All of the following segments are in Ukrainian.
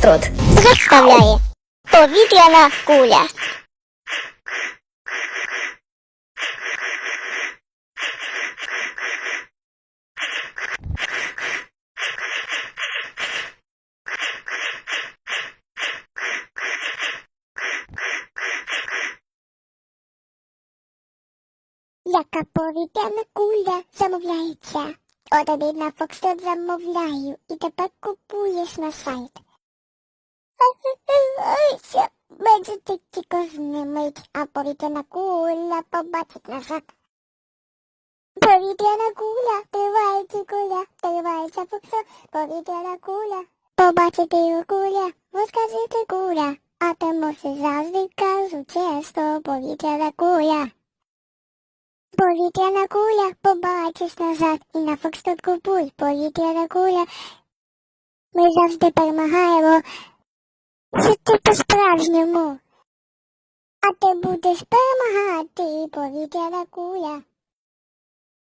Фокстрот. Представляє повітряна куля. Яка повітряна куля замовляється? От один на Фокстрот замовляю і тепер купуєш на сайт. Бачите, тільки знімить, а повітряна куля побачить назад. Повітряна куля, тривається куля, тривається фоксо, повітряна куля. Побачити його куля, розказати куля, а тому все завжди кажу чесно, повітряна куля. Повітряна куля, побачиш назад і на фокстот купуй, повітряна куля. Ми завжди перемагаємо. Це ти по-справжньому. А ти будеш перемагати, повітряна куля.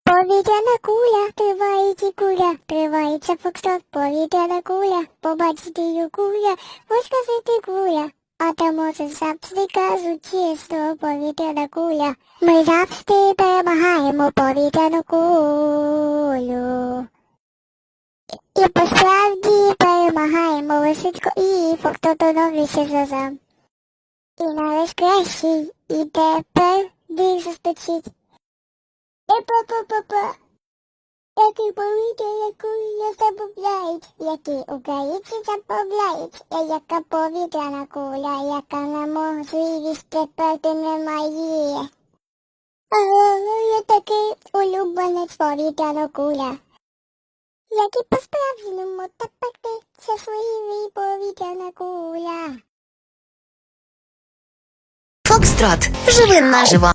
Повітряна куля, тривається куля, тривається фокстрот, повітряна куля, побачити її куля, розказати куля. А тому це завжди кажуть чисто, повітряна куля. Ми завжди перемагаємо повітряну кулю. І посправді перемагаємо лисичко і фактотоновлюся зазам. І наш кращий, і тепер дуже сточить. Па-па-па-па. Який повітря, куля замовляють, які українці замовляють, я яка повітряна куля, яка на можливість тепер ти немає. А я такий улюбленець повітряна куля. Як по-справжньому щасливий повітряна куля. Фокстрот. Живи наживо.